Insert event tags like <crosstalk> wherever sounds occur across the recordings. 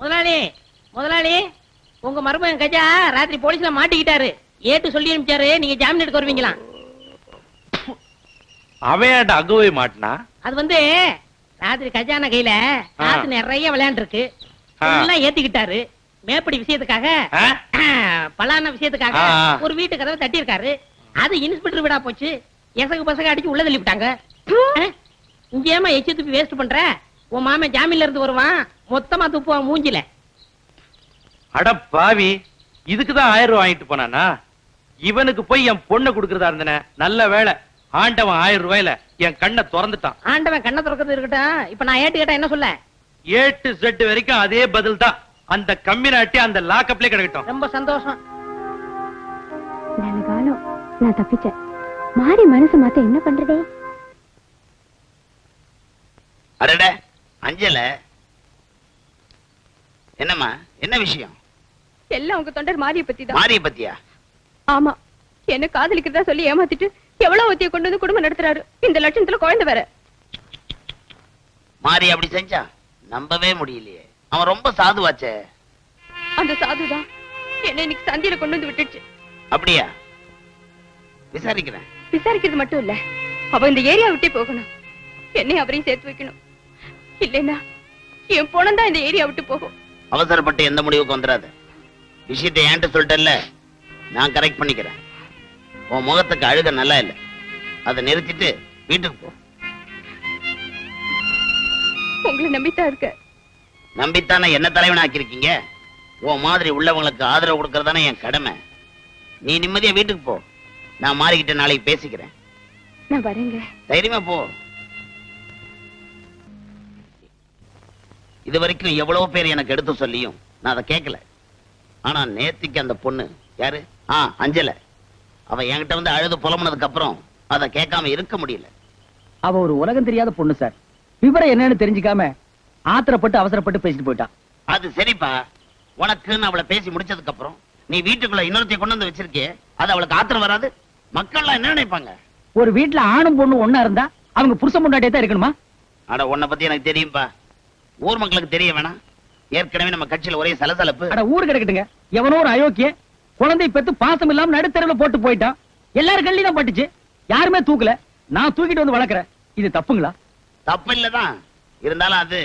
முதலாளி முதலாளி உங்க மருமகன் கஜா ராத்திரி போலீஸ்ல மாட்டிக்கிட்டாரு. ஏட்டு சொல்லி அனுப்பிச்சாரு. நீங்க ஜாமீன் எடுக்க வருவீங்களாம் அவன் போய் மாட்டினா? அது வந்து ராத்திரி கஜான கையில காசு நிறைய விளையாண்டு இருக்கு. எல்லாம் ஏத்திக்கிட்டாரு. மேப்படி விஷயத்துக்காக? பலான விஷயத்துக்காக. ஒரு வீட்டு கதவை தட்டி இருக்காரு அது இன்ஸ்பெக்டர் விடா போச்சு. எசகு பசங்க அடிச்சு உள்ள தள்ளி விட்டாங்க இங்க ஏமா எச்சி துப்பி வேஸ்ட் பண்ற? உன் மாமன் ஜாமீன்ல இருந்து வருவான். மொத்தமா துப்புவான் மூஞ்சில. அட பாவி இதுக்குதான் ஆயிரம் ரூபாய் வாங்கிட்டு போனானா? இவனுக்கு போய் என் பொண்ணை கொடுக்கறதா இருந்தனே நல்ல வேலை ஆண்டவன் ஆயிரம் ரூபாயில என் கண்ணை திறந்துட்டான். ஆண்டவன் கண்ணை திறக்கிறது இருக்கட்டும். இப்ப நான் ஏட்டு கேட்டா என்ன சொல்ல? ஏட்டு செட்டு வரைக்கும் அதே பதில் தான். அந்த கம்மி நாட்டி அந்த லாக்கப்லயே கிடக்கட்டும். ரொம்ப சந்தோஷம். நல்ல காலம் நான் தப்பிச்சேன். மாறி மனசு மாத்த என்ன பண்றதே? அடட அஞ்சல. என்னம்மா? என்ன விஷயம்? எல்லாம் உங்க தொண்டர் மாரிய பத்தி தான் மாரிய பத்தியா? ஆமா. என்ன காதலிக்கிறதா சொல்லி ஏமாத்திட்டு எவ்வளவு ஒத்திய கொண்டு வந்து குடும்பம் நடத்துறாரு? இந்த லட்சணத்துல குழந்தை வேற. மாரி அப்படி செஞ்சா நம்பவே முடியலையே. அவன் ரொம்ப சாதுவாச்சே. அந்த சாதுதான். என்ன இன்னைக்கு சந்தியில கொண்டு வந்து விட்டுடுச்சு. அப்படியா? விசாரிக்கிறேன். விசாரிக்கிறது மட்டும் இல்ல. அவ இந்த ஏரியா விட்டே போகணும். என்னை அவரையும் சேர்த்து வைக்கணும். இல்லைன்னா என் பொணம் தான் இந்த ஏரியா விட்டு போகும். அவசரப்பட்டு எந்த முடிவுக்கு வந்துடாத விஷயத்தை ஏன்ட்டு சொல்லிட்டல்ல நான் கரெக்ட் பண்ணிக்கிறேன். உன் முகத்துக்கு அழுக நல்லா இல்ல. அதை நிறுத்திட்டு வீட்டுக்கு போ. உங்களை நம்பித்தான் இருக்க. நம்பித்தானே என்ன தலைவனாக்கிருக்கீங்க உன் மாதிரி உள்ளவங்களுக்கு ஆதரவு கொடுக்கறதானே என் கடமை. நீ நிம்மதியா வீட்டுக்கு போ. நான் மாறிக்கிட்ட நாளைக்கு பேசிக்கிறேன். நான் வரேங்க. தைரியமா போ. இது வரைக்கும் எவ்வளவு பேர் எனக்கு எடுத்து சொல்லியும். நான் அதை கேட்கல. ஆனா நேத்திக்கு அந்த பொண்ணு யாரு? ஆ அஞ்சல. அவ என்கிட்ட வந்து அழுது புலம்புனதுக்கு அப்புறம் அதை கேட்காம இருக்க முடியல. அவ ஒரு உலகம் தெரியாத பொண்ணு சார். விவரம் என்னன்னு தெரிஞ்சுக்காம ஆத்திரப்பட்டு அவசரப்பட்டு பேசிட்டு போயிட்டான் அது சரிப்பா. உனக்குன்னு அவளை பேசி முடிச்சதுக்கு அப்புறம் நீ வீட்டுக்குள்ள இன்னொருத்தைய கொண்டு வந்து வச்சிருக்கியே அது அவளுக்கு ஆத்திரம் வராது. மக்கள்லாம் என்ன நினைப்பாங்க? ஒரு வீட்டுல ஆணும் பொண்ணு ஒண்ணா இருந்தா அவங்க புருஷன் பொண்டாட்டியே தான் இருக்கணுமா? அட உன்னை பத்தி எனக்கு தெரியும்பா. ஊர் மக்களுக்கு தெரிய வேணாம். ஏற்கனவே நம்ம கட்சியில ஒரே சலசலப்பு. அட ஊரு கிடக்கட்டுங்க. எவனோ ஒரு அயோக்கிய குழந்தை பெத்து பாசம் இல்லாம நடுத்தரவுல போட்டு போயிட்டான். எல்லாரும் கல்லியும் தான் பட்டுச்சு. யாருமே தூக்கல. நான் தூக்கிட்டு வந்து வளர்க்கறேன். இது தப்புங்களா? தப்பு இல்லதான். இருந்தாலும் அது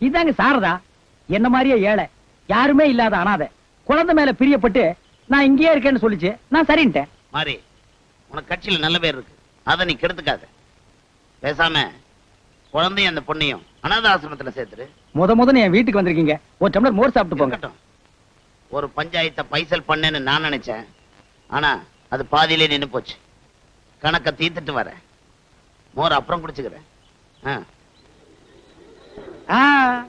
இதாங்க சாரதா. என்ன மாதிரியே ஏழை. யாருமே இல்லாத அனாதை. குழந்தை மேல பிரியப்பட்டு நான் இங்கேயே இருக்கேன்னு சொல்லிச்சு. நான் சரின்ட்டேன். மாறி உனக்கு கட்சியில நல்ல பேர் இருக்கு. அதை நீ கெடுத்துக்காத. பேசாம குழந்தையும் அந்த பொண்ணையும் அனாத ஆசிரமத்துல சேர்த்துரு. முத முதன்னு என் வீட்டுக்கு வந்திருக்கீங்க. ஒரு டம்ளர் மோர் சாப்பிட்டு போங்க. ஒரு பஞ்சாயத்தை பைசல் பண்ணேன்னு நான் நினைச்சேன். ஆனா அது பாதியிலே நின்னு போச்சு. கணக்க தீர்த்துட்டு வரேன் மோர் அப்புறம் குடிச்சுக்கிறேன். ஆ.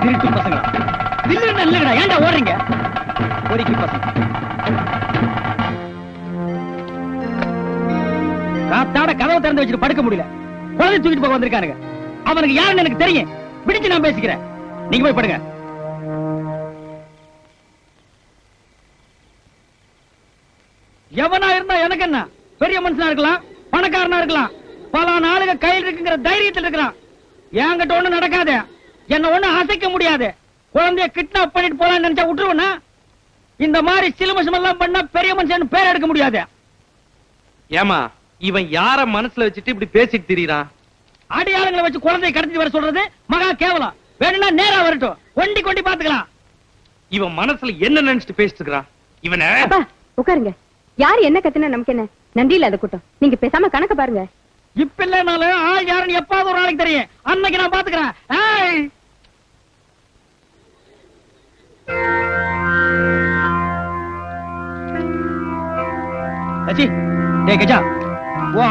திருட்டு பசங்களா. நில்லுங்கடா, நில்லுங்கடா. ஏன்டா ஓடுறீங்க? பொறுக்கி பசங்க. காத்தாட கதவை திறந்து வச்சுட்டு படுக்க முடியல. குழந்தை தூக்கிட்டு போக வந்திருக்கானுங்க. அவனுக்கு யாருன்னு எனக்கு தெரியும். பிடிச்சு நான் பேசிக்கிறேன். நீங்க போய் படுங்க. எவனா இருந்தா எனக்கு என்ன? பெரிய மனுஷனா இருக்கலாம் பணக்காரனா இருக்கலாம். பல நாளுங்க கையில் இருக்குங்கிற தைரியத்தில் இருக்கிறான். என்கிட்ட ஒண்ணு நடக்காது. என்ன ஒண்ணு அசைக்க முடியாது. குழந்தைய கிட்னாப் பண்ணிட்டு போலாம்னு நினைச்சா விட்டுருவனா? இந்த மாதிரி சிலுமசம் எல்லாம் பண்ணா பெரிய மனுஷன் பேர் எடுக்க முடியாது. ஏமா இவன் யார மனசுல வச்சுட்டு இப்படி பேசிட்டு திரியறான்? அடியாளங்களை வச்சு குழந்தையை கடத்திட்டு வர சொல்றது மகா கேவலம். வேணும்னா நேரா வரட்டும். கொண்டி கொண்டி பாத்துக்கலாம். இவன் மனசுல என்ன நினைச்சிட்டு பேசிட்டு இருக்கிறான்? இவனை அப்பா உட்காருங்க. யார் என்ன கத்துனா நமக்கு என்ன? நன்றி இல்லாத கூட்டம். நீங்க பேசாம கணக்கு பாருங்க. இப்ப இல்லைனாலும் ஆள் யாருன்னு எப்பாவது ஒரு நாளைக்கு தெரியும். அன்னைக்கு நான் பாத்துக்கிறேன்.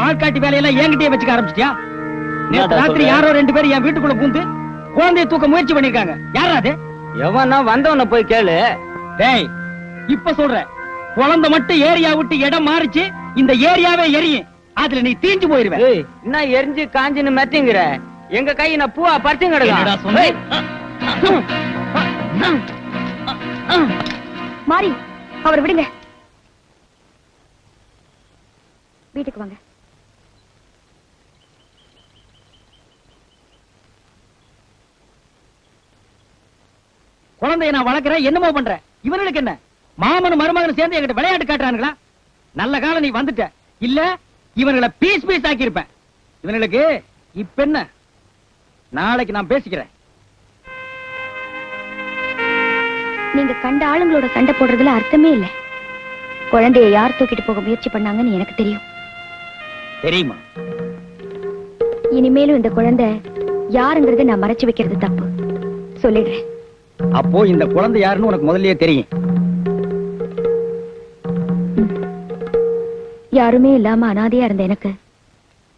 ஆள்காட்டி வேலையெல்லாம் என்கிட்டயே வச்சுக்க ஆரம்பிச்சிட்டியா? நேத்து என்னடா ராத்திரி சொல்ற? யாரோ ரெண்டு பேரும் என் வீட்டுக்குள்ள பூந்து குழந்தைய தூக்க முயற்சி பண்ணிருக்காங்க யாரா அது? எவனா வந்தவன போய் கேளு. டேய் இப்ப சொல்றேன். குழந்தை மட்டும் ஏரியா விட்டு இடம் மாறிச்சு இந்த ஏரியாவே எரியும். அதுல நீ தீஞ்சு போயிருவ. என்ன எரிஞ்சு காஞ்சின்னு மெத்திங்கிற? எங்க கை நான் பூவா சொன்ன? மாறி அவர் விடுங்க. வீட்டுக்கு வாங்க. குழந்தைய நான் வளர்க்கறேன் என்னமோ பண்றேன் இவனுக்கு என்ன? மாமனும் மருமகனும் சேர்ந்து என்கிட்ட விளையாட்டு காட்டுறானுங்களா? நல்ல காலம் நீ வந்துட்ட. இல்ல இவனுங்களை பீஸ் பீஸ் ஆக்கியிருப்பேன். இவனுக்கு இப்ப என்ன? நாளைக்கு நான் பேசிக்கிறேன். நீங்க கண்ட ஆளுங்களோட சண்டை போடுறதுல அர்த்தமே இல்ல. குழந்தைய யார் தூக்கிட்டு போக முயற்சி பண்ணாங்கன்னு எனக்கு தெரியும். தெரியுமா? இனிமேலும் இந்த குழந்தை யாருங்கறத நான் மறைச்சு வைக்கிறது தப்பு. சொல்லிடுறேன். அப்போ இந்த குழந்தை யாருன்னு உனக்கு முதல்லயே தெரியும். யாருமே இல்லாம அனாதையா இருந்த எனக்கு.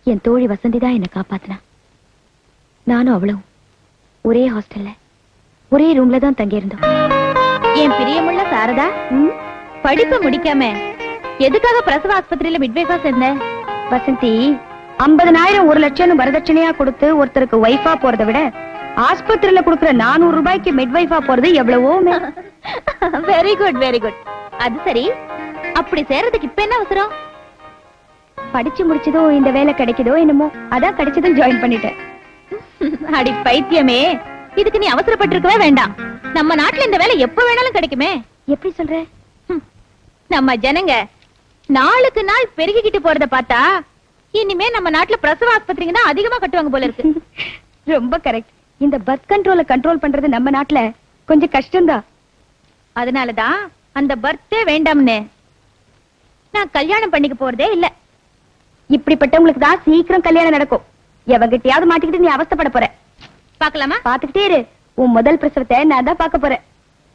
என் தோழி வசந்தி தான் என்ன காப்பாத்தினா. நானும் அவளும் ஒரே ஹாஸ்டல்ல ஒரே ரூம்ல தான் தங்கியிருந்தோம். என் பிரியமுள்ள சாரதா படிப்பு முடிக்காம எதுக்காக பிரசவ ஆஸ்பத்திரியில மிட்வைஃபா சேர்ந்த? வசந்தி ஐம்பதனாயிரம் ஒரு லட்சம் வரதட்சணையா கொடுத்து ஒருத்தருக்கு ஒய்ஃபா போறதை விட ஆஸ்பத்திரியில கொடுக்கற நானூறு ரூபாய்க்கு மிட்வைஃபா போறது எவ்வளவோ வெரி குட் வெரி குட் அது சரி. அப்படி சேர்றதுக்கு இப்ப என்ன அவசரம்? படிச்சு முடிச்சதோ இந்த வேலை கிடைக்குதோ என்னமோ அதான் கிடைச்சதும் ஜாயின் பண்ணிட்டேன். அடி பைத்தியமே இதுக்கு நீ அவசரப்பட்டிருக்கவே வேண்டாம். நம்ம நாட்டுல இந்த வேலை எப்ப வேணாலும் கிடைக்குமே. எப்படி சொல்ற? நம்ம ஜனங்க நாளுக்கு நாள் பெருகிக்கிட்டு போறத பார்த்தா இனிமே நம்ம நாட்டுல பிரசவ ஆஸ்பத்திரிங்க தான் அதிகமா கட்டுவாங்க போல இருக்கு. <laughs> ரொம்ப கரெக்ட் இந்த பர்த் கண்ட்ரோல கண்ட்ரோல் பண்றது நம்ம நாட்டுல கொஞ்சம் கஷ்டம்தான். அதனாலதான் அந்த பர்த்தே வேண்டாம்னு. நான் கல்யாணம் பண்ணிக்க போறதே இல்ல. இப்படிப்பட்டவங்களுக்கு தான் சீக்கிரம் கல்யாணம் நடக்கும். எவகிட்டயாவது மாட்டிக்கிட்டு நீ அவஸ்தைப்பட போற. பாக்கலாமா பாத்துக்கிட்டே இரு. உன் முதல் பிரசவத்தை நான் தான் பார்க்க போறேன்.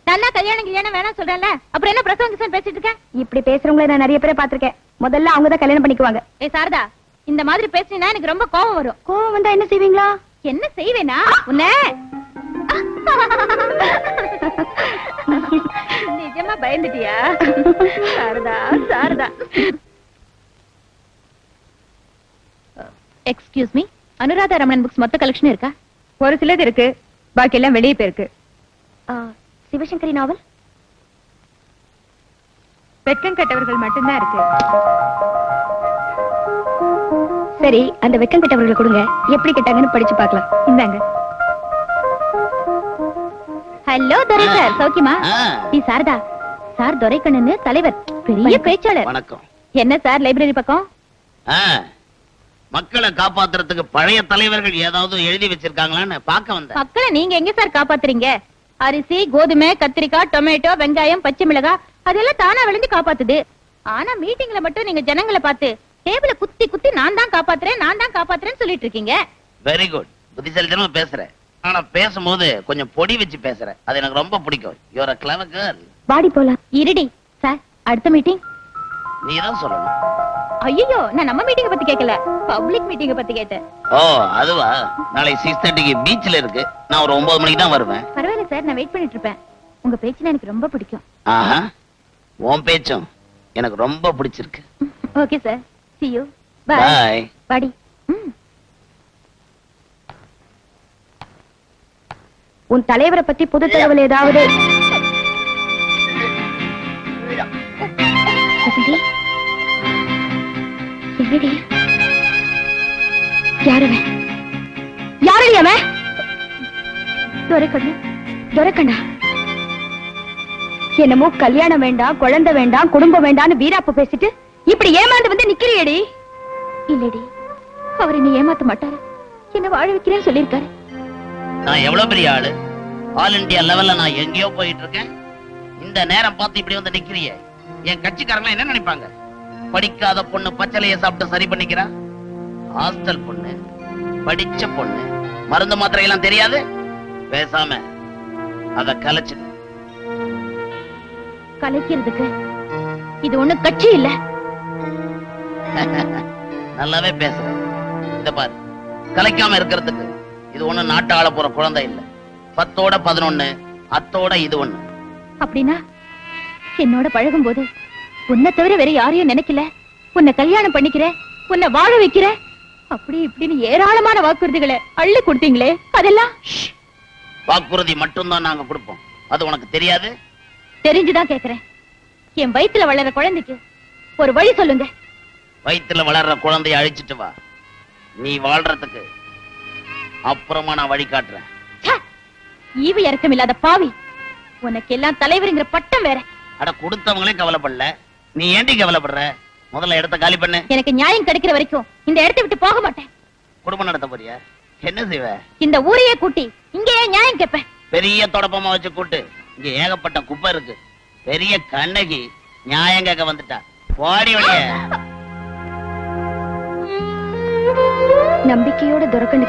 நல்லா கல்யாணம் கல்யாணம் வேணாம் சொல்றேன்ல. அப்புறம் என்ன பிரசவம் கிசன் பேசிட்டு இருக்க? இப்படி பேசுறவங்கள நான் நிறைய பேரை பாத்திருக்கேன் முதல்ல அவங்க தான் கல்யாணம் பண்ணிக்குவாங்க. ஏ சாரதா இந்த மாதிரி பேசினா எனக்கு ரொம்ப கோவம் வரும். கோவம் வந்தா என்ன செய்வீங்களா? என்ன செய்வேனா? உன்ன? <laughs> நிஜமா பயந்துட்டியா? Sarada Sarada. Excuse me Anuradha Ramanan books மொத்த கலெக்ஷன் இருக்கா? ஒரு சிலது இருக்கு. பாக்கி எல்லாம் வெளியே போயிருக்கு. சிவசங்கரி நாவல் வெக்கம் கட்டவர்கள் மட்டும்தான் இருக்கு. சரி அந்த வெக்கம் கட்டவர்கள் கொடுங்க. எப்படி கட்டாங்கன்னு படிச்சு பார்க்கலாம். இந்தாங்க. ஹலோ துரை சார் சௌக்கியமா? நீ சாரதா. சார் துரைக்கண்ணன்னு தலைவர். பெரிய பேச்சாளர். வணக்கம். என்ன சார் லைப்ரரி பக்கம்? மக்களை காப்பாத்துறதுக்கு பழைய தலைவர்கள் ஏதாவது எழுதி வச்சிருக்காங்களான்னு பார்க்க வந்தேன். மக்களை நீங்க எங்க சார் காப்பாத்துறீங்க? அரிசி கோதுமை கத்திரிக்காய் டொமேட்டோ வெங்காயம் பச்சை மிளகாய் அதெல்லாம் தானா விளைஞ்சு காப்பாத்துது. ஆனா மீட்டிங்ல மட்டும் நீங்க ஜனங்களை பார்த்து டேபிள குத்தி குத்தி நான் தான் காப்பாத்துறேன் நான் தான் காப்பாத்துறேன்னு சொல்லிட்டு இருக்கீங்க? வெரி குட் புத்திசாலித்தனமா பேசுற ஆனா பேசும்போது கொஞ்சம் பொடி வச்சு பேசுற அது எனக்கு ரொம்ப பிடிக்கும். யுவர் கிளவர் கேர்ள் பாடி போலாம். இருடி சார் அடுத்த மீட்டிங் நீ தான் சொல்லணும். ஐயோ நான் நம்ம மீட்டிங்க பத்தி கேட்கல பப்ளிக் மீட்டிங்க பத்தி கேட்டேன். ஓ அதுவா? நாளை சிக்ஸ் தேர்ட்டிக்கு பீச்ல இருக்கு. நான் ஒரு ஒன்பது மணிக்கு தான் வருவேன். பரவாயில்ல சார் நான் வெயிட் பண்ணிட்டு இருப்பேன். உங்க பேச்சுனா எனக்கு ரொம்ப பிடிக்கும். ஆஹா. உன் பேச்சும் எனக்கு ரொம்ப பிடிச்சிருக்கு. Okay sir see you. Bye. பாடி ம். உன் தலைவரை பத்தி புது தகவல் ஏதாவது? வசந்தி? என்னடி? யாரவன்? யாரடி அவன்? துரைக்கண்ணு துரைக்கண்ணா. என்னமோ கல்யாணம் வேண்டாம் குழந்தை வேண்டாம் குடும்பம் வேண்டாம்னு வீராப்ப பேசிட்டு இப்படி ஏமாந்து வந்து நிக்கிறியடி? இல்லடி அவர் நீ ஏமாத்த மாட்டாரு. என்ன வாழ வைக்கிறேன்னு சொல்லியிருக்காரு. நான் எவ்வளவு பெரிய ஆளு? ஆல் இண்டியா லெவல்ல நான் எங்கேயோ போயிட்டு இருக்கேன். இந்த நேரம் பார்த்து இப்படி வந்து நிக்கிறியே. என் கட்சிக்காரங்க என்ன நினைப்பாங்க? படிக்காத பொண்ணு பச்சளைய சாப்பிட்டு சரி பண்ணிக்கிறா? ஹாஸ்டல் பொண்ணு படிச்ச பொண்ணு மருந்து மாத்திரை எல்லாம் தெரியாது? பேசாம அத கலைச்சிடு கலைக்கிறதுக்கு இது ஒண்ணு கட்சி இல்ல. <laughs> நல்லாவே பேசுறேன் இந்த பாரு. கலைக்காம இருக்கிறதுக்கு இது ஒண்ணு நாட்டு ஆள போற குழந்தை இல்ல. பத்தோட பதினொன்னு அத்தோட இது ஒண்ணு. அப்படின்னா என்னோட பழகும் போது உன்னை தவிர வேற யாரையும் நினைக்கல. உன்னை கல்யாணம் பண்ணிக்கிற உன்னை வாழ வைக்கிற. அப்படி இப்படின்னு ஏராளமான வாக்குறுதிகளை அள்ளி கொடுத்தீங்களே அதெல்லாம்? வாக்குறுதி மட்டும்தான் நாங்க கொடுப்போம். அது உனக்கு தெரியாது? தெரிஞ்சுதான் கேக்குறேன். என் வயித்துல வளர்ற குழந்தைக்கு ஒரு வழி சொல்லுங்க. வயித்துல வளர்ற குழந்தைய அழிச்சிட்டு வா. நீ வாழ்றதுக்கு அப்புறமா நான் வழி காட்டுறேன்! ஈவு இறக்கம் இல்லாத பாவி. உனக்கு எல்லாம் தலைவருங்கிற பட்டம் வேற. அட கொடுத்தவங்களே கவலைப்படல. நீ ஏண்டி கவலைப்படுற? முதல்ல இடத்த காலி பண்ணு. எனக்கு நியாயம் கிடைக்கிற வரைக்கும் இந்த இடத்தை விட்டு போக மாட்டேன். குடும்பம் நடத்த போறியா? என்ன செய்வ? இந்த ஊரையே கூட்டி இங்கேயே நியாயம் கேட்பேன். பெரிய தொடப்பமா வச்சு கூட்டு. இங்க ஏகப்பட்ட குப்பை இருக்கு. பெரிய கண்ணகி நியாயம் கேட்க வந்துட்டா. போடி வழிய. நம்பிக்கையோட துறக்கண்டு